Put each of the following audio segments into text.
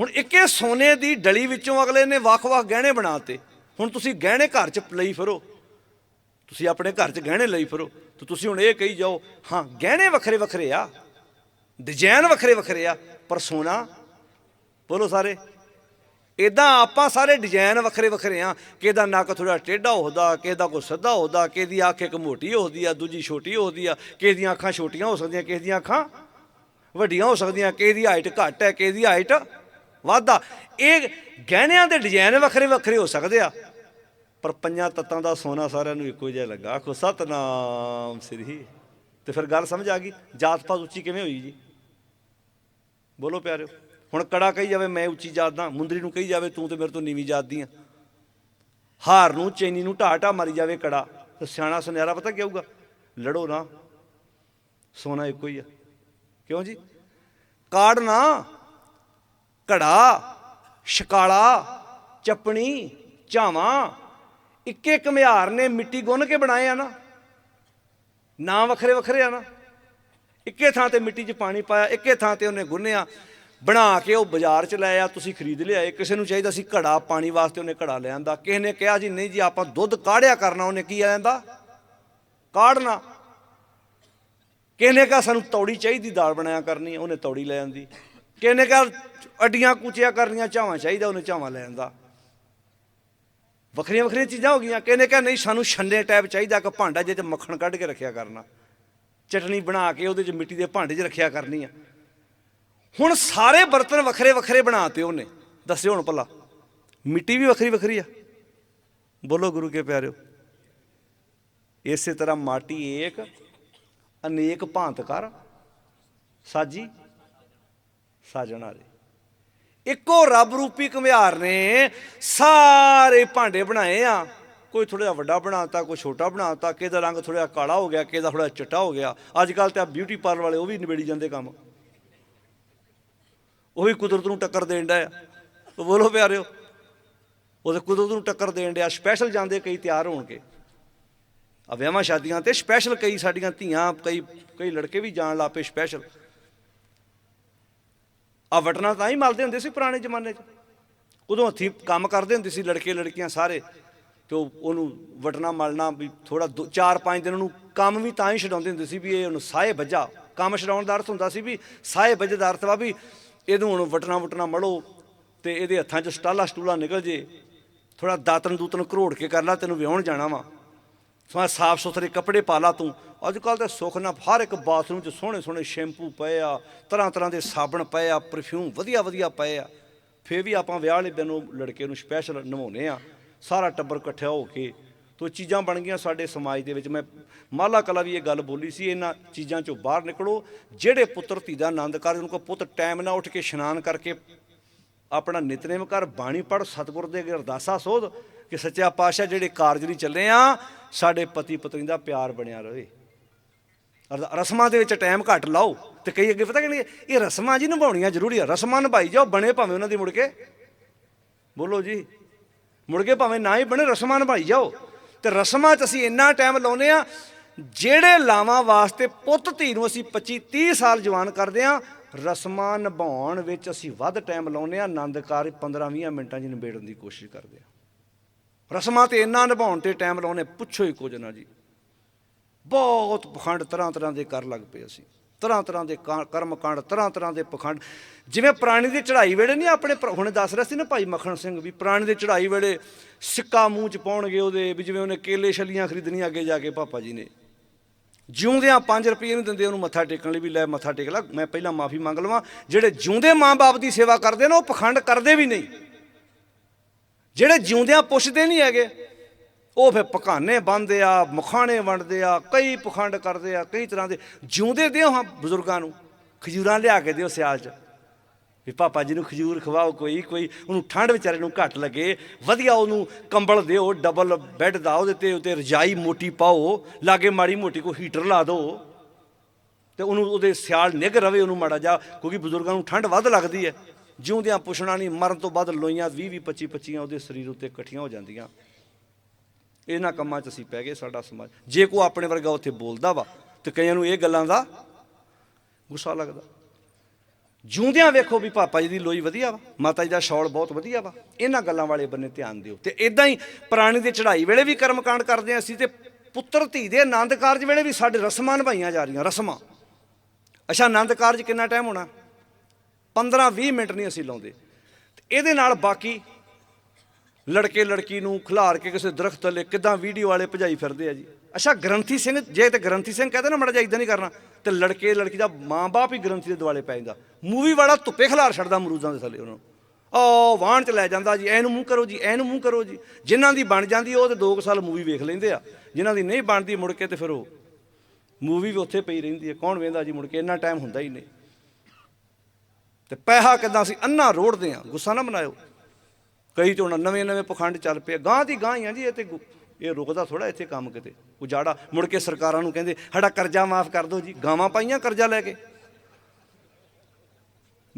ਹੁਣ ਇੱਕੇ ਸੋਨੇ ਦੀ ਡਲੀ ਵਿੱਚੋਂ ਅਗਲੇ ਨੇ ਵੱਖ-ਵੱਖ ਗਹਿਣੇ ਬਣਾਤੇ। ਹੁਣ ਤੁਸੀਂ ਗਹਿਣੇ ਘਰ 'ਚ ਲਈ ਫਿਰੋ। ਤੁਸੀਂ ਆਪਣੇ ਘਰ 'ਚ ਗਹਿਣੇ ਲਈ ਫਿਰੋ। ਤੇ ਤੁਸੀਂ ਹੁਣ ਇਹ ਕਹੀ ਜਾਓ, ਹਾਂ, ਗਹਿਣੇ ਵੱਖਰੇ ਵੱਖਰੇ ਆ। ਡਿਜ਼ਾਈਨ ਵੱਖਰੇ ਵੱਖਰੇ ਆ, ਪਰ ਸੋਨਾ ਬੋਲੋ ਸਾਰੇ। ਇਦਾਂ ਆਪਾਂ ਸਾਰੇ ਡਿਜ਼ਾਈਨ ਵੱਖਰੇ ਵੱਖਰੇ ਆ। ਕਿਹਦਾ ਨੱਕ ਥੋੜਾ ਟੇਢਾ ਹੁੰਦਾ, ਕਿਹਦਾ ਕੋ ਸਿੱਧਾ ਹੁੰਦਾ, ਕਿਹਦੀ ਅੱਖ ਇੱਕ ਮੋਟੀ ਹੁੰਦੀ ਆ, ਦੂਜੀ ਛੋਟੀ ਹੁੰਦੀ ਆ ਕਿਸੇ ਦੀਆਂ ਅੱਖਾਂ ਛੋਟੀਆਂ ਹੋ ਸਕਦੀਆਂ ਕਿਸੇ ਦੀਆਂ ਅੱਖਾਂ ਵੱਡੀਆਂ ਹੋ ਸਕਦੀਆਂ ਕਿਸੇ ਦੀ ਹਾਈਟ ਘੱਟ ਹੈ ਕਿਸੇ ਦੀ ਹਾਈਟ ਵਾਧਾ। ਇਹ ਗਹਿਣਿਆਂ ਦੇ ਡਿਜ਼ਾਈਨ ਵੱਖਰੇ ਵੱਖਰੇ ਹੋ ਸਕਦੇ ਆ। ਪਰ ਪੰਜਾਂ ਤੱਤਾਂ ਦਾ ਸੋਨਾ ਸਾਰਿਆਂ ਨੂੰ ਇੱਕੋ ਜਿਹਾ ਲੱਗਾ। ਆਖੋ, ਸਤਨਾਮ ਸ੍ਰੀ ਤੇ ਫਿਰ ਗੱਲ ਸਮਝ ਆ ਗਈ। ਜਾਤ ਪਾਤ ਉੱਚੀ ਕਿਵੇਂ ਹੋਈ ਜੀ? ਬੋਲੋ ਪਿਆਰਿਓ। ਹੁਣ ਕੜਾ ਕਹੀ ਜਾਵੇ, ਮੈਂ ਉੱਚੀ ਜਾਤ ਦਾ। ਮੁੰਦਰੀ ਨੂੰ ਕਹੀ ਜਾਵੇ, ਤੂੰ ਤੇ ਮੇਰੇ ਤੋਂ ਨੀਵੀਂ ਜਾਤ ਦੀ ਆ। ਹਾਰ ਨੂੰ, ਚੈਨੀ ਨੂੰ ਢਾਹ ਢਾਹ ਮਾਰੀ ਜਾਵੇ ਕੜਾ। ਤੇ ਸਿਆਣਾ ਸੁਨਿਆਰਾ ਪਤਾ ਕੀ ਹੋਊਗਾ? ਲੜੋ ਨਾ। ਸੋਨਾ ਇੱਕੋ ਹੀ ਆ। ਕਿਉਂ ਜੀ? ਕਾੜ ਨਾ ਘੜਾ ਸ਼ਕਾਲਾ ਚੱਪਣੀ, ਝਾਵਾਂ ਇੱਕੇ ਘਮਿਆਰ ਨੇ ਮਿੱਟੀ ਗੁੰਨ ਕੇ ਬਣਾਏ ਆ ਨਾ। ਨਾ ਵੱਖਰੇ ਵੱਖਰੇ ਆ ਨਾ। ਇੱਕੇ ਥਾਂ ਤੇ ਮਿੱਟੀ 'ਚ ਪਾਣੀ ਪਾਇਆ, ਇੱਕੇ ਥਾਂ ਤੇ ਉਹਨੇ ਗੁੰਨਿਆ। ਬਣਾ ਕੇ ਉਹ ਬਾਜ਼ਾਰ 'ਚ ਲੈ ਆ, ਤੁਸੀਂ ਖਰੀਦ ਲਿਆਏ ਕਿਸੇ ਨੂੰ ਚਾਹੀਦਾ ਸੀ ਘੜਾ, ਪਾਣੀ ਵਾਸਤੇ ਉਹਨੇ ਘੜਾ ਲੈ ਆਂਦਾ। ਕਿਸੇ ਨੇ ਕਿਹਾ ਜੀ, ਨਹੀਂ ਜੀ, ਆਪਾਂ ਦੁੱਧ ਕਾੜਿਆ ਕਰਨਾ, ਉਹਨੇ ਕੀ ਆਂਦਾ ਕਾੜਨਾ। ਕਿਸੇ ਨੇ ਕਿਹਾ, ਸਾਨੂੰ ਤੌੜੀ ਚਾਹੀਦੀ, ਦਾਲ ਬਣਾਇਆ ਕਰਨੀ ਉਹਨੇ ਤੌੜੀ ਲੈ ਆਂਦੀ। ਕਿਸੇ ਨੇ ਕਿਹਾ ਅੱਡੀਆਂ ਕੁਚਿਆ ਕਰਨੀਆਂ ਚਾਵਾਂ ਚਾਹੀਦਾ ਉਹਨੇ ਚਾਵਾਂ ਲੈਣ ਦਾ। ਵੱਖਰੀਆਂ ਵੱਖਰੀਆਂ ਚੀਜ਼ਾਂ ਹੋ ਗਈਆਂ। ਕਿਸੇ ਨੇ ਕਿਹਾ ਨਹੀਂ, ਸਾਨੂੰ ਛੰਨੇ ਟਾਈਪ ਚਾਹੀਦਾ ਕਿ ਭਾਂਡਾ ਜਿਹਦੇ ਮੱਖਣ ਕੱਢ ਕੇ ਰੱਖਿਆ ਕਰਨਾ। ਚਟਣੀ ਬਣਾ ਕੇ ਉਹਦੇ 'ਚ ਮਿੱਟੀ ਦੇ ਭਾਂਡੇ 'ਚ ਰੱਖਿਆ ਕਰਨੀ ਆ। ਹੁਣ ਸਾਰੇ ਬਰਤਨ ਵੱਖਰੇ ਵੱਖਰੇ ਬਣਾਤੇ ਉਹਨੇ। ਦੱਸਿਓ ਹੁਣ ਭਲਾ। ਮਿੱਟੀ ਵੀ ਵੱਖਰੀ ਵੱਖਰੀ ਆ। ਬੋਲੋ ਗੁਰੂ ਕੇ ਪਿਆਰਿਓ। ਇਸੇ ਤਰ੍ਹਾਂ ਮਾਟੀ ਏਕ, ਅਨੇਕ ਭਾਂਤ ਕਰ, ਸਾਜੀ। ਸਾਜਣ ਵਾਲੇ ਇੱਕੋ ਰੱਬ ਰੂਪੀ ਘੁਮਿਆਰ ਨੇ, ਸਾਰੇ ਭਾਂਡੇ ਬਣਾਏ ਆ। ਕੋਈ ਥੋੜਾ ਜਿਹਾ ਵੱਡਾ ਬਣਾਤਾ, ਕੋਈ ਛੋਟਾ ਬਣਾਤਾ ਕਿਸੇ ਦਾ ਰੰਗ ਥੋੜਾ ਜਿਹਾ ਕਾਲਾ ਹੋ ਗਿਆ, ਕਿਹਦਾ ਦਾ ਥੋੜਾ ਚਿੱਟਾ ਹੋ ਗਿਆ। ਅੱਜ ਕੱਲ ਤੇ ਆ ਬਿਊਟੀ ਪਾਰਲਰ ਵਾਲੇ ਉਹ ਵੀ ਨਿਬੇੜੀ ਜਾਂਦੇ ਕੰਮ। ਉਹ ਵੀ ਕੁਦਰਤ ਨੂੰ ਟੱਕਰ ਦੇਣ ਡਿਆ ਆ। ਬੋਲੋ ਪਿਆਰਿਓ ਉਹਦੇ ਕੁਦਰਤ ਨੂੰ ਟੱਕਰ ਦੇਣ ਡਿਆ ਸਪੈਸ਼ਲ ਜਾਂਦੇ ਕਈ ਤਿਆਰ ਹੋਣਗੇ। ਆ ਵਿਆਹਾਂ ਸ਼ਾਦੀਆਂ ਤੇ ਸਪੈਸ਼ਲ ਕਈ ਸਾਡੀਆਂ ਧੀਆਂ, ਕਈ ਕਈ ਲੜਕੇ ਵੀ ਜਾਣ ਲੱਪੇ ਸਪੈਸ਼ਲ ਆ ਵਟਣਾ ਤਾਂ ਹੀ ਮਲਦੇ ਹੁੰਦੇ ਸੀ ਪੁਰਾਣੇ ਜ਼ਮਾਨੇ 'ਚ। ਉਦੋਂ ਹੱਥੀਂ ਕੰਮ ਕਰਦੇ ਹੁੰਦੇ ਸੀ ਲੜਕੇ ਲੜਕੀਆਂ ਸਾਰੇ ਤੇ ਉਹ- ਉਹਨੂੰ ਵਟਣਾ ਮਲਣਾ ਵੀ ਥੋੜਾ 4-5 ਦਿਨ ਉਹਨੂੰ ਕੰਮ ਵੀ ਤਾਂ ਹੀ ਛਡਾਉਂਦੇ ਹੁੰਦੇ ਸੀ ਵੀ ਇਹ ਉਹਨੂੰ ਸਾਏ ਵੱਜਾ। ਕੰਮ ਛਡਾਉਣ ਦਾ ਅਰਥ ਹੁੰਦਾ ਸੀ ਵੀ ਸਾਏ ਵੱਜੇ ਦਾ ਅਰਥ ਵਾ ਵੀ ਇਹਨੂੰ ਹੁਣ ਵਟਣਾ ਵਟਣਾ ਮਲੋ ਤੇ ਇਹਦੇ ਹੱਥਾਂ 'ਚ ਸਟਾਲਾ ਸਟੂਲਾ ਨਿਕਲ ਜੇ। ਥੋੜਾ ਦਾਤਨ ਦੂਤਨ ਘਰੋੜ ਕੇ ਕਰ ਲਾ, ਤੈਨੂੰ ਵਿਆਹਣ ਜਾਣਾ ਵਾ। ਸਮਾਂ ਸਾਫ਼ ਸੁਥਰੇ ਕੱਪੜੇ ਪਾ ਲਾ ਤੂੰ। ਅੱਜ ਕੱਲ ਤਾਂ ਸੁੱਖ ਨਾਲ ਹਰ ਇੱਕ ਬਾਥਰੂਮ 'ਚ ਸੋਹਣੇ ਸੋਹਣੇ ਸ਼ੈਂਪੂ ਪਏ ਆ, ਤਰ੍ਹਾਂ ਤਰ੍ਹਾਂ ਦੇ ਸਾਬਣ ਪਏ ਆ ਪਰਫਿਊਮ ਵਧੀਆ ਵਧੀਆ ਪਏ ਆ। ਫੇਰ ਵੀ ਆਪਾਂ ਵਿਆਹ ਵਾਲੇ ਦਿਨ ਉਹ ਲੜਕੇ ਨੂੰ ਸਪੈਸ਼ਲ ਨਵਾਉਨੇ ਆ। ਸਾਰਾ ਟੱਬਰ ਇਕੱਠਾ ਹੋ ਕੇ। ਤੋ ਚੀਜ਼ਾਂ ਬਣ ਗਈਆਂ ਸਾਡੇ ਸਮਾਜ ਦੇ ਵਿੱਚ। ਮੈਂ ਮਾਲਾ ਕਲਾ ਵੀ ਇਹ ਗੱਲ ਬੋਲੀ ਸੀ, ਇਹਨਾਂ ਚੀਜ਼ਾਂ 'ਚੋਂ ਬਾਹਰ ਨਿਕਲੋ। ਜਿਹੜੇ ਪੁੱਤਰ ਧੀ ਦਾ ਆਨੰਦ ਕਰ, ਉਹਨਾਂ ਕੋ ਪੁੱਤ ਟਾਈਮ ਨਾਲ ਉੱਠ ਕੇ ਇਸ਼ਨਾਨ ਕਰਕੇ ਆਪਣਾ ਨਿਤਨੇਮ ਕਰ, ਬਾਣੀ ਪੜ ਸਤਿਗੁਰ ਦੇ ਅੱਗੇ ਅਰਦਾਸਾ ਸੋਧ ਕਿ ਸੱਚਾ ਪਾਤਸ਼ਾਹ ਜਿਹੜੇ ਕਾਰਜ ਲਈ ਚੱਲੇ ਆ, ਸਾਡੇ ਪਤੀ ਪਤਨੀ ਦਾ ਪਿਆਰ ਬਣਿਆ ਰਹੇ। ਅਰਦਾ- ਰਸਮਾਂ ਦੇ ਵਿੱਚ ਟਾਈਮ ਘੱਟ ਲਾਓ ਤੇ ਕਈ ਅੱਗੇ ਪਤਾ ਕਿ ਇਹ ਰਸਮਾਂ ਜੀ ਨਿਭਾਉਣੀਆਂ ਜ਼ਰੂਰੀ ਆ, ਰਸਮਾਂ ਨਿਭਾਈ ਜਾਓ, ਬਣੇ ਭਾਵੇਂ ਉਹਨਾਂ ਦੀ ਮੁੜ ਕੇ। ਬੋਲੋ ਜੀ, ਮੁੜ ਕੇ ਭਾਵੇਂ ਨਾ ਹੀ ਬਣੇ, ਰਸਮਾਂ ਨਿਭਾਈ ਜਾਓ। ਤੇ ਰਸਮਾਂ 'ਚ ਅਸੀਂ ਇੰਨਾ ਟਾਈਮ ਲਾਉਨੇ ਆ, ਜਿਹੜੇ ਲਾਵਾਂ ਵਾਸਤੇ ਪੁੱਤ ਧੀ ਨੂੰ ਅਸੀਂ 25 30 ਸਾਲ ਜਵਾਨ ਕਰਦੇ ਆ ਰਸਮਾਂ ਨਿਭਾਉਣ ਵਿੱਚ ਅਸੀਂ ਵੱਧ ਟਾਈਮ ਲਾਉਨੇ ਆ ਆਨੰਦਕਾਰ 15 20 ਮਿੰਟਾਂ 'ਚ ਨਿਬੇੜਨ ਦੀ ਕੋਸ਼ਿਸ਼ ਕਰਦੇ ਆ ਰਸਮਾਂ ਤੇ ਇੰਨਾ ਨਿਭਾਉਣ ਤੇ ਟਾਈਮ ਲਾਉਨੇ ਪੁੱਛੋ ਹੀ ਕੁਝ ਨਾ ਜੀ। ਬਹੁਤ ਪਖੰਡ ਤਰ੍ਹਾਂ ਤਰ੍ਹਾਂ ਦੇ ਕਰ ਲੱਗ ਪਏ ਅਸੀਂ। ਤਰ੍ਹਾਂ ਤਰ੍ਹਾਂ ਦੇ ਕਾਂ- ਕਰਮ ਕਾਂਡ ਤਰ੍ਹਾਂ ਤਰ੍ਹਾਂ ਦੇ ਪਖੰਡ। ਜਿਵੇਂ ਪ੍ਰਾਣੀ ਦੀ ਚੜ੍ਹਾਈ ਵੇਲੇ ਨਹੀਂ ਆਪਣੇ ਹੁਣੇ ਦੱਸ ਰਿਹਾ ਸੀ ਨਾ ਭਾਈ ਮੱਖਣ ਸਿੰਘ ਵੀ, ਪ੍ਰਾਣੀ ਦੀ ਚੜ੍ਹਾਈ ਵੇਲੇ ਸਿੱਕਾ ਮੂੰਹ ਚ ਪਾਉਣਗੇ ਉਹਦੇ ਵੀ ਜਿਵੇਂ ਉਹਨੇ ਕੇਲੇ ਛਲੀਆਂ ਖਰੀਦਣੀਆਂ ਅੱਗੇ ਜਾ ਕੇ ਪਾਪਾ ਜੀ ਨੇ। ਜਿਉਂਦਿਆਂ 5 ਰੁਪਏ ਨੂੰ ਦਿੰਦੇ, ਉਹਨੂੰ ਮੱਥਾ ਟੇਕਣ ਲਈ ਵੀ ਲੈ, ਮੱਥਾ ਟੇਕ ਲੈ, ਮੈਂ ਪਹਿਲਾਂ ਮਾਫੀ ਮੰਗ ਲਵਾਂ। ਜਿਹੜੇ ਜਿਉਂਦੇ ਮਾਂ-ਬਾਪ ਦੀ ਸੇਵਾ ਕਰਦੇ ਨੇ, ਉਹ ਪਖੰਡ ਕਰਦੇ ਵੀ ਨਹੀਂ। ਜਿਹੜੇ ਜਿਉਂਦਿਆਂ ਪੁੱਛਦੇ ਨਹੀਂ ਹੈਗੇ, ਉਹ ਫਿਰ ਪਕਾਨੇ ਬੰਨਦੇ ਆ, ਮਖਾਣੇ ਵੰਡਦੇ ਆ, ਕਈ ਪਖੰਡ ਕਰਦੇ ਆ, ਕਈ ਤਰ੍ਹਾਂ ਦੇ। ਜਿਉਂਦੇ ਦਿਓ ਹਾਂ ਬਜ਼ੁਰਗਾਂ ਨੂੰ, ਖਜੂਰਾਂ ਲਿਆ ਕੇ ਦਿਓ ਸਿਆਲ 'ਚ। ਵੀ ਪਾਪਾ ਜੀ ਨੂੰ ਖਜੂਰ ਖਵਾਓ ਕੋਈ ਕੋਈ, ਉਹਨੂੰ ਠੰਡ ਵਿਚਾਰੇ ਨੂੰ ਘੱਟ ਲੱਗੇ। ਵਧੀਆ ਉਹਨੂੰ ਕੰਬਲ ਦਿਓ ਡਬਲ ਬੈੱਡ ਦਾ ਉਹਦੇ ਤੇ ਉਤੇ ਰਜਾਈ ਮੋਟੀ ਪਾਓ, ਲਾਗੇ ਮਾੜੀ ਮੋਟੀ ਕੋ ਹੀਟਰ ਲਾ ਦਿਓ ਤੇ ਉਹਨੂੰ ਉਹਦੇ ਸਿਆਲ ਨਿੱਘ ਰਵੇ ਉਹਨੂੰ ਮਾੜਾ ਜਾ ਕਿਉਂਕਿ ਬਜ਼ੁਰਗਾਂ ਨੂੰ ਠੰਡ ਵੱਧ ਲੱਗਦੀ ਹੈ। ਜਿਉਂਦਿਆਂ ਪੁੱਛਣਾ ਨਹੀਂ, ਮਰਨ ਤੋਂ ਬਾਅਦ ਲੋਈਆਂ 20 20 25 25 ਉਹਦੇ ਸਰੀਰ ਉੱਤੇ ਇਕੱਠੀਆਂ ਹੋ ਜਾਂਦੀਆਂ। ਇਹਨਾਂ ਕੰਮਾਂ 'ਚ ਅਸੀਂ ਪੈ ਗਏ ਸਾਡਾ ਸਮਾਜ। ਜੇ ਕੋ ਆਪਣੇ ਵਰਗਾ ਉੱਥੇ ਬੋਲਦਾ ਵਾ, ਤੇ ਕਈਆਂ ਨੂੰ ਇਹ ਗੱਲਾਂ ਦਾ ਗੁੱਸਾ ਲੱਗਦਾ। ਜੂੰਦਿਆਂ ਵੇਖੋ ਵੀ ਪਾਪਾ ਜੀ ਦੀ ਲੋਈ ਵਧੀਆ ਵਾ, ਮਾਤਾ ਜੀ ਦਾ ਸ਼ੌਲ ਬਹੁਤ ਵਧੀਆ ਵਾ, ਇਹਨਾਂ ਗੱਲਾਂ ਵਾਲੇ ਬੰਨੇ ਧਿਆਨ ਦਿਓ। ਤੇ ਇਦਾਂ ਹੀ ਪ੍ਰਾਣੀ ਦੀ ਚੜ੍ਹਾਈ ਵੇਲੇ ਵੀ ਕਰਮਕਾਂਡ ਕਰਦੇ ਹਾਂ ਅਸੀਂ ਤੇ ਪੁੱਤਰ ਧੀ ਦੇ ਆਨੰਦ ਕਾਰਜ ਵੇਲੇ ਵੀ ਸਾਡੇ ਰਸਮਾਂ ਨਿਭਾਈਆਂ ਜਾ ਰਹੀਆਂ, ਰਸਮਾਂ। ਅੱਛਾ, ਆਨੰਦ ਕਾਰਜ ਕਿੰਨਾ ਟਾਈਮ ਹੋਣਾ? 15 20 ਮਿੰਟ ਨਹੀਂ ਅਸੀਂ ਲਾਉਂਦੇ। ਤੇ ਇਹਦੇ ਨਾਲ ਬਾਕੀ ਲੜਕੇ ਲੜਕੀ ਨੂੰ ਖਿਲਾਰ ਕੇ ਕਿਸੇ ਦਰਖਤ ਥੱਲੇ ਕਿਦਾਂ ਵੀਡੀਓ ਵਾਲੇ ਭਜਾਈ ਫਿਰਦੇ ਆ ਜੀ। ਅੱਛਾ, ਗ੍ਰੰਥੀ ਸਿੰਘ, ਜੇ ਤੇ ਗ੍ਰੰਥੀ ਸਿੰਘ ਕਹਿੰਦੇ ਨਾ, ਮੜਾ ਜਾ ਇਦਾਂ ਨਹੀਂ ਕਰਨਾ, ਤੇ ਲੜਕੇ ਲੜਕੀ ਦਾ ਮਾਂ-ਬਾਪ ਹੀ ਗ੍ਰੰਥੀ ਦੇ ਦੁਆਲੇ ਪੈ ਜਾਂਦਾ। ਮੂਵੀ ਵਾਲਾ ਧੁੱਪੇ ਖਿਲਾਰ ਛੱਡਦਾ ਮਰੂਦਾਂ ਦੇ ਥੱਲੇ ਉਹਨੂੰ। ਨੂੰ ਓ ਵਾਹਣ ਚ ਲੈ ਜਾਂਦਾ ਜੀ, ਐਨੂੰ ਮੂੰਹ ਕਰੋ ਜੀ, ਐਨੂੰ ਮੂੰਹ ਕਰੋ ਜੀ। ਜਿਨ੍ਹਾਂ ਦੀ ਬਣ ਜਾਂਦੀ ਉਹ ਤੇ 2 ਸਾਲ ਮੂਵੀ ਵੇਖ ਲੈਂਦੇ ਆ। ਜਿਨ੍ਹਾਂ ਦੀ ਨਹੀਂ ਬਣਦੀ ਮੁੜ ਕੇ ਤੇ ਫਿਰ ਉਹ। ਮੂਵੀ ਵੀ ਉੱਥੇ ਪਈ ਰਹਿੰਦੀ ਹੈ ਕੌਣ ਵੇਂਦਾ ਜੀ ਮੁੜ ਕੇ, ਇੰਨਾ ਟਾਈਮ ਹੁੰਦਾ ਹੀ ਨਹੀਂ। ਤੇ ਪੈਸਾ ਕਿਦਾਂ ਅਸੀਂ ਅੰਨਾ ਰੋੜਦੇ ਆ, ਗੁੱਸਾ ਨਾ ਮਨਾਇਓ। ਕਈ ਤੇ ਨਵੇਂ ਨਵੇਂ ਪਖੰਡ ਚੱਲ ਪਏ ਗਾਂ ਦੀ ਗਾਂ ਹੀ ਆ ਜੀ, ਇਹ ਤੇ ਗੁ- ਇਹ ਰੁਕਦਾ ਥੋੜਾ ਇੱਥੇ ਕੰਮ ਕਿਤੇ। ਉਜਾੜਾ, ਮੁੜ ਕੇ ਸਰਕਾਰਾਂ ਨੂੰ ਕਹਿੰਦੇ, ਸਾਡਾ ਕਰਜ਼ਾ ਮਾਫ ਕਰ ਦਿਓ ਜੀ, ਗਾਵਾਂ ਪਾਈਆਂ ਕਰਜ਼ਾ ਲੈ ਕੇ।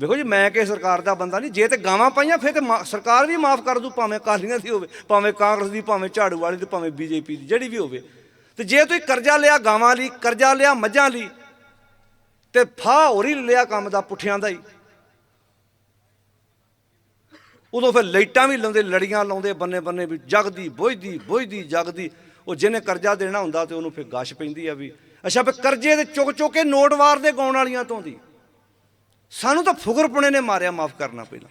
ਦੇਖੋ ਜੀ, ਮੈਂ ਕਿ ਸਰਕਾਰ ਦਾ ਬੰਦਾ ਨਹੀਂ, ਜੇ ਤੇ ਗਾਵਾਂ ਪਾਈਆਂ, ਫਿਰ ਤੇ ਮਾ- ਸਰਕਾਰ ਵੀ ਮਾਫ ਕਰ ਦੂ, ਭਾਵੇਂ ਅਕਾਲੀਆਂ ਦੀ ਹੋਵੇ, ਭਾਵੇਂ ਕਾਂਗਰਸ ਦੀ, ਭਾਵੇਂ ਝਾੜੂ ਵਾਲੀ ਦੀ, ਭਾਵੇਂ ਬੀਜੇਪੀ ਦੀ, ਜਿਹੜੀ ਵੀ ਹੋਵੇ। ਤੇ ਜੇ ਤੁਸੀਂ ਕਰਜ਼ਾ ਲਿਆ ਗਾਵਾਂ ਲਈ, ਕਰਜ਼ਾ ਲਿਆ ਮੱਝਾਂ ਲਈ, ਤੇ ਫਾਹ ਹੋਰ ਲਿਆ ਕੰਮ ਦਾ, ਪੁੱਠਿਆਂ ਦਾ ਹੀ। ਉਦੋਂ ਫਿਰ ਲਾਈਟਾਂ ਵੀ ਲਾਉਂਦੇ, ਲੜੀਆਂ ਲਾਉਂਦੇ, ਬੰਨੇ ਬੰਨੇ ਵੀ ਜਗਦੀ, ਬੁਝਦੀ ਬੁਝਦੀ, ਜਗਦੀ। ਉਹ ਜਿਹਨੇ ਕਰਜ਼ਾ ਦੇਣਾ ਹੁੰਦਾ ਤੇ ਉਹਨੂੰ ਫਿਰ ਗਸ਼ ਪੈਂਦੀ ਆ ਵੀ। ਅੱਛਾ, ਫਿਰ ਕਰਜ਼ੇ ਦੇ ਚੁੱਕ ਚੁੱਕ ਕੇ ਨੋਟਵਾਰ ਦੇ ਗਾਉਣ ਵਾਲੀਆਂ ਤੋਂ ਦੀ। ਸਾਨੂੰ ਤਾਂ ਫੁਗਰਪੁਣੇ ਨੇ ਮਾਰਿਆ ਮਾਫ ਕਰਨਾ ਪਹਿਲਾਂ।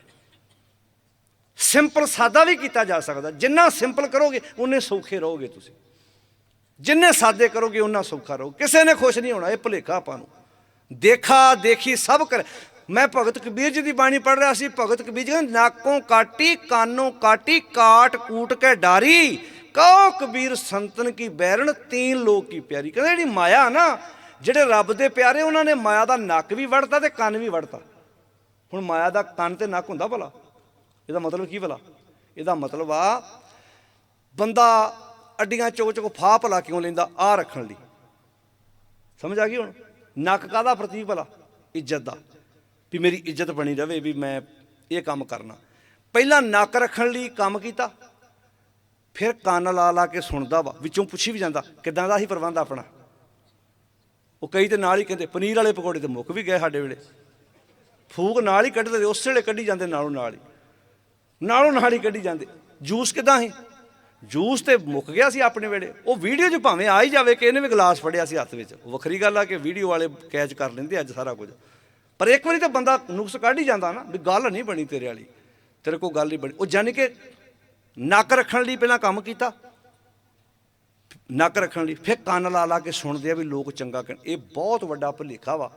ਸਿੰਪਲ ਸਾਦਾ ਵੀ ਕੀਤਾ ਜਾ ਸਕਦਾ। ਜਿੰਨਾ ਸਿੰਪਲ ਕਰੋਗੇ, ਉਨੇ ਸੌਖੇ ਰਹੋਗੇ ਤੁਸੀਂ। ਜਿੰਨੇ ਸਾਦੇ ਕਰੋਗੇ, ਉਨਾ ਸੌਖਾ ਰਹੋ। ਕਿਸੇ ਨੇ ਖੁਸ਼ ਨਹੀਂ ਹੋਣਾ, ਇਹ ਭੁਲੇਖਾ ਆਪਾਂ ਨੂੰ। ਦੇਖਾ, ਦੇਖੀ ਸਭ ਕਰ। ਮੈਂ ਭਗਤ ਕਬੀਰ ਜੀ ਦੀ ਬਾਣੀ ਪੜ੍ਹ ਰਿਹਾ ਸੀ, ਭਗਤ ਕਬੀਰ ਜੀ ਕਹਿੰਦੇ, ਨਾਕੋਂ ਕਾਟੀ, ਕਾਨੋਂ ਕਾਟੀ, ਕਾਟ ਕੂਟ ਕੇ ਡਾਰੀ, ਕਹੋ ਕਬੀਰ ਸੰਤਨ ਕੀ ਬੈਰਣ ਤੀਨ ਲੋਕ ਕੀ ਪਿਆਰੀ। ਕਹਿੰਦੇ ਜਿਹੜੀ ਮਾਇਆ ਨਾ, ਜਿਹੜੇ ਰੱਬ ਦੇ ਪਿਆਰੇ, ਉਹਨਾਂ ਨੇ ਮਾਇਆ ਦਾ ਨੱਕ ਵੀ ਵੜਤਾ ਤੇ ਕੰਨ ਵੀ ਵੜਤਾ। ਹੁਣ ਮਾਇਆ ਦਾ ਕੰਨ ਤੇ ਨੱਕ ਹੁੰਦਾ ਭਲਾ? ਇਹਦਾ ਮਤਲਬ ਕੀ ਭਲਾ? ਇਹਦਾ ਮਤਲਬ ਆ, ਬੰਦਾ ਅੱਡੀਆਂ ਚੁੱਕ ਚੁੱਕ ਫਾਹ ਭਲਾ ਕਿਉਂ ਲੈਂਦਾ? ਆ ਰੱਖਣ ਲਈ। ਸਮਝ ਆ ਗਈ ਹੁਣ? ਨੱਕ ਕਾਦਾ ਪ੍ਰਤੀਕ ਭਲਾ? ਇੱਜ਼ਤ ਦਾ। ਵੀ ਮੇਰੀ ਇੱਜ਼ਤ ਬਣੀ ਰਵੇ ਵੀ ਮੈਂ ਇਹ ਕੰਮ ਕਰਨਾ। ਪਹਿਲਾਂ ਨੱਕ ਰੱਖਣ ਲਈ ਕੰਮ ਕੀਤਾ, ਫਿਰ ਕੰਨ ਲਾ ਲਾ ਕੇ ਸੁਣਦਾ ਵਾ, ਵਿੱਚੋਂ ਪੁੱਛੀ ਵੀ ਜਾਂਦਾ, ਕਿਦਾਂ ਦਾ ਹੀ ਪ੍ਰਬੰਧ ਆਪਣਾ? ਉਹ ਕਈ ਤੇ ਨਾਲ ਹੀ ਕਹਿੰਦੇ, ਪਨੀਰ ਵਾਲੇ ਪਕੌੜੇ ਤੇ ਮੁੱਕ ਵੀ ਗਏ ਸਾਡੇ ਵੇਲੇ। ਫੂਕ ਨਾਲ ਹੀ ਕੱਢਦੇ, ਉਸ ਵੇਲੇ ਕੱਢੀ ਜਾਂਦੇ, ਨਾਲੋਂ ਨਾਲ ਹੀ। ਨਾਲੋਂ ਨਾਲ ਹੀ ਕੱਢੀ ਜਾਂਦੇ। ਜੂਸ ਕਿਦਾਂ ਸੀ? ਜੂਸ ਤੇ ਮੁੱਕ ਗਿਆ ਸੀ ਆਪਣੇ ਵੇਲੇ। ਉਹ ਵੀਡੀਓ 'ਚ ਭਾਵੇਂ ਆ ਹੀ ਜਾਵੇ ਕਿ ਇਹਨੇ ਵੀ ਗਲਾਸ ਫੜਿਆ ਸੀ ਹੱਥ ਵਿੱਚ। ਵੱਖਰੀ ਗੱਲ ਆ ਕਿ ਵੀਡੀਓ ਵਾਲੇ ਕੈਚ ਕਰ ਲੈਂਦੇ ਅੱਜ ਸਾਰਾ ਕੁਝ। ਪਰ ਇੱਕ ਵਾਰੀ ਤਾਂ ਬੰਦਾ ਨੁਕਸ ਕੱਢ ਹੀ ਜਾਂਦਾ ਨਾ ਵੀ ਗੱਲ ਨਹੀਂ ਬਣੀ ਤੇਰੇ ਵਾਲੀ, ਤੇਰੇ ਕੋਲ ਗੱਲ ਨਹੀਂ ਬਣੀ। ਉਹ ਜਾਣੀ ਕਿ ਨੱਕ ਰੱਖਣ ਲਈ ਪਹਿਲਾਂ ਕੰਮ ਕੀਤਾ, ਨੱਕ ਰੱਖਣ ਲਈ ਫਿਰ ਕੰਨ ਲਾ ਲਾ ਕੇ ਸੁਣਦੇ ਆ ਵੀ ਲੋਕ ਚੰਗਾ ਕਹਿਣ। ਇਹ ਬਹੁਤ ਵੱਡਾ ਭੁਲੇਖਾ ਵਾ।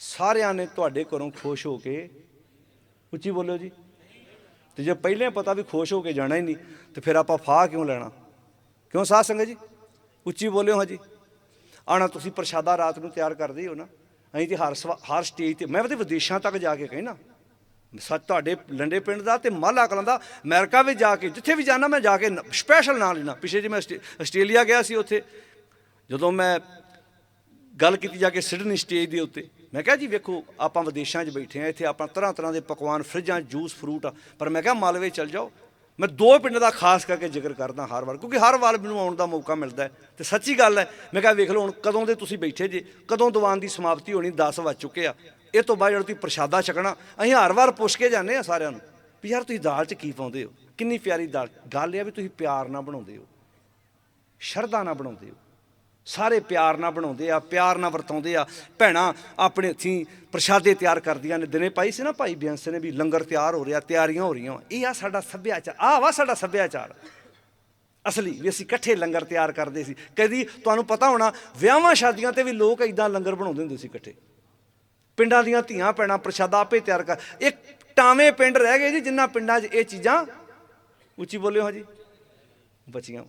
ਸਾਰਿਆਂ ਨੇ ਤੁਹਾਡੇ ਘਰੋਂ ਖੁਸ਼ ਹੋ ਕੇ ਉੱਚੀ ਬੋਲਿਓ ਜੀ। ਤੇ ਜੇ ਪਹਿਲੇ ਪਤਾ ਵੀ ਖੁਸ਼ ਹੋ ਕੇ ਜਾਣਾ ਹੀ ਨਹੀਂ, ਤੇ ਫਿਰ ਆਪਾਂ ਫਾਹ ਕਿਉਂ ਲੈਣਾ? ਕਿਉਂ ਸਾਧ ਸੰਗਤ ਜੀ? ਉੱਚੀ ਬੋਲਿਓ ਹਾਂਜੀ ਆਣਾ ਤੁਸੀਂ ਪ੍ਰਸ਼ਾਦਾ ਰਾਤ ਨੂੰ ਤਿਆਰ ਕਰਦੇ ਹੋ ਨਾ। ਅਸੀਂ ਤੇ ਹਰ ਸਵਾ- ਹਰ ਸਟੇਜ ਤੇ, ਮੈਂ ਤੇ ਵਿਦੇਸ਼ਾਂ ਤੱਕ ਜਾ ਕੇ ਕਹਿਣਾ ਸੱਚ ਤੁਹਾਡੇ ਲੰਡੇ ਪਿੰਡ ਦਾ ਤੇ ਮਾਲਾ ਕਲਾਂ ਦਾ, ਅਮਰੀਕਾ ਵਿੱਚ ਜਾ ਕੇ, ਜਿੱਥੇ ਵੀ ਜਾਣਾ ਮੈਂ ਜਾ ਕੇ ਸਪੈਸ਼ਲ ਨਾਂ ਲੈਣਾ ਪਿਛੇ ਜੀ ਮੈਂ ਆਸਟ੍ਰੇ- ਆਸਟ੍ਰੇਲੀਆ ਗਿਆ ਸੀ ਉੱਥੇ, ਜਦੋਂ ਮੈਂ ਗੱਲ ਕੀਤੀ ਜਾ ਕੇ ਸਿਡਨੀ ਸਟੇਜ ਦੇ ਉੱਤੇ, ਮੈਂ ਕਿਹਾ ਜੀ ਵੇਖੋ, ਆਪਾਂ ਵਿਦੇਸ਼ਾਂ 'ਚ ਬੈਠੇ ਆ, ਇੱਥੇ ਆਪਾਂ ਤਰ੍ਹਾਂ ਤਰ੍ਹਾਂ ਦੇ ਪਕਵਾਨ, ਫਰਿੱਜਾਂ ਜੂਸ ਫਰੂਟ ਪਰ ਮੈਂ ਕਿਹਾ ਮਾਲਵੇ ਚਲ ਜਾਓ। ਮੈਂ ਦੋ ਪਿੰਡ ਦਾ ਖਾਸ ਕਰਕੇ ਜ਼ਿਕਰ ਕਰਦਾ ਹਰ ਵਾਰ, ਕਿਉਂਕਿ ਹਰ ਵਾਰ ਮੈਨੂੰ ਆਉਣ ਦਾ ਮੌਕਾ ਮਿਲਦਾ ਹੈ ਤੇ ਸੱਚੀ ਗੱਲ ਹੈ, ਮੈਂ ਕਿਹਾ ਵੇਖ ਲਓ ਹੁਣ ਕਦੋਂ ਦੇ ਤੁਸੀਂ ਬੈਠੇ ਜੇ, ਕਦੋਂ ਦੀਵਾਨ ਦੀ ਸਮਾਪਤੀ ਹੋਣੀ 10 ਵੱਜ ਚੁੱਕੇ ਆ। ਇਹ ਤੋਂ ਬਾਅਦ ਜਦੋਂ ਤੁਸੀਂ ਪ੍ਰਸ਼ਾਦਾ ਛਕਣਾ, ਅਸੀਂ ਹਰ ਵਾਰ ਪੁੱਛ ਕੇ ਜਾਂਦੇ ਆ ਸਾਰਿਆਂ ਨੂੰ ਵੀ ਯਾਰ ਤੁਸੀਂ ਦਾਲ 'ਚ ਕੀ ਪਾਉਂਦੇ ਹੋ? ਕਿੰਨੀ ਪਿਆਰੀ ਦਾਲ, ਗੱਲ ਇਹ ਆ ਵੀ ਤੁਸੀਂ ਪਿਆਰ ਨਾਲ ਬਣਾਉਂਦੇ ਹੋ, ਸ਼ਰਧਾ ਨਾਲ ਬਣਾਉਂਦੇ ਹੋ। ਸਾਰੇ ਪਿਆਰ ਨਾਲ ਬਣਾਉਂਦੇ ਆ, ਪਿਆਰ ਨਾਲ ਵਰਤਾਉਂਦੇ ਆ। ਭੈਣਾਂ ਆਪਣੇ ਹੱਥੀਂ ਪ੍ਰਸ਼ਾਦੇ ਤਿਆਰ ਕਰਦੀਆਂ ਨੇ। ਦਿਨੇ ਪਾਈ ਸੀ ਨਾ ਭਾਈ ਬਿਆੰਸ ਨੇ ਵੀ ਲੰਗਰ ਤਿਆਰ ਹੋ ਰਿਹਾ, ਤਿਆਰੀਆਂ ਹੋ ਰਹੀਆਂ। ਵਾਂ। ਇਹ ਆ ਸਾਡਾ ਸੱਭਿਆਚਾਰ ਆ ਵਾ ਸਾਡਾ ਸੱਭਿਆਚਾਰ। ਅਸਲੀ, ਵੀ ਅਸੀਂ ਇਕੱਠੇ ਲੰਗਰ ਤਿਆਰ ਕਰਦੇ ਸੀ। ਕਦੀ ਤੁਹਾਨੂੰ ਪਤਾ ਹੋਣਾ, ਵਿਆਹਾਂ ਸ਼ਾਦੀਆਂ ਤੇ ਵੀ ਲੋਕ ਇਦਾਂ ਲੰਗਰ ਬਣਾਉਂਦੇ ਹੁੰਦੇ ਸੀ ਇਕੱਠੇ। ਪਿੰਡਾਂ ਦੀਆਂ ਧੀਆਂ ਭੈਣਾਂ ਪ੍ਰਸ਼ਾਦਾ ਆਪੇ ਤਿਆਰ ਕਰ ਇੱਕ ਟਾਵੇਂ ਪਿੰਡ ਰਹਿ ਗਏ ਜੀ ਜਿਨ੍ਹਾਂ ਪਿੰਡਾਂ 'ਚ ਇਹ ਚੀਜ਼ਾਂ ਉੱਚੀ ਬੋਲਿਓ ਹਾਂ ਜੀ। ਬਚੀਆਂ।